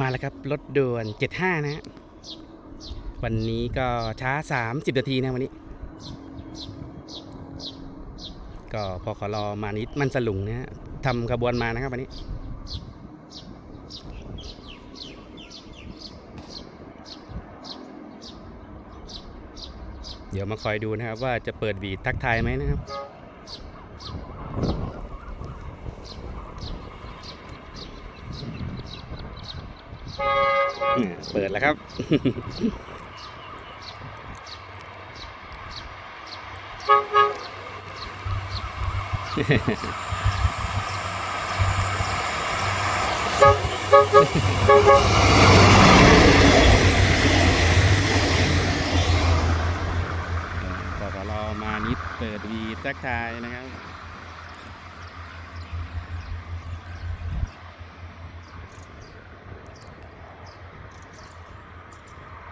มาแล้วครับ รถด่วน 75 นะฮะวันนี้ก็ช้า 30 นาทีนะวันนี้ ก็พอขอรอมานิดมันสลุงนะฮะทำขบวนมานะครับวันนี้ เดี๋ยวมาคอยดูนะครับว่าจะเปิดบีดทักทายไหมนะครับ อ่า เปิดแล้วครับ ปปลมานิดเปิดวีทักทายนะครับ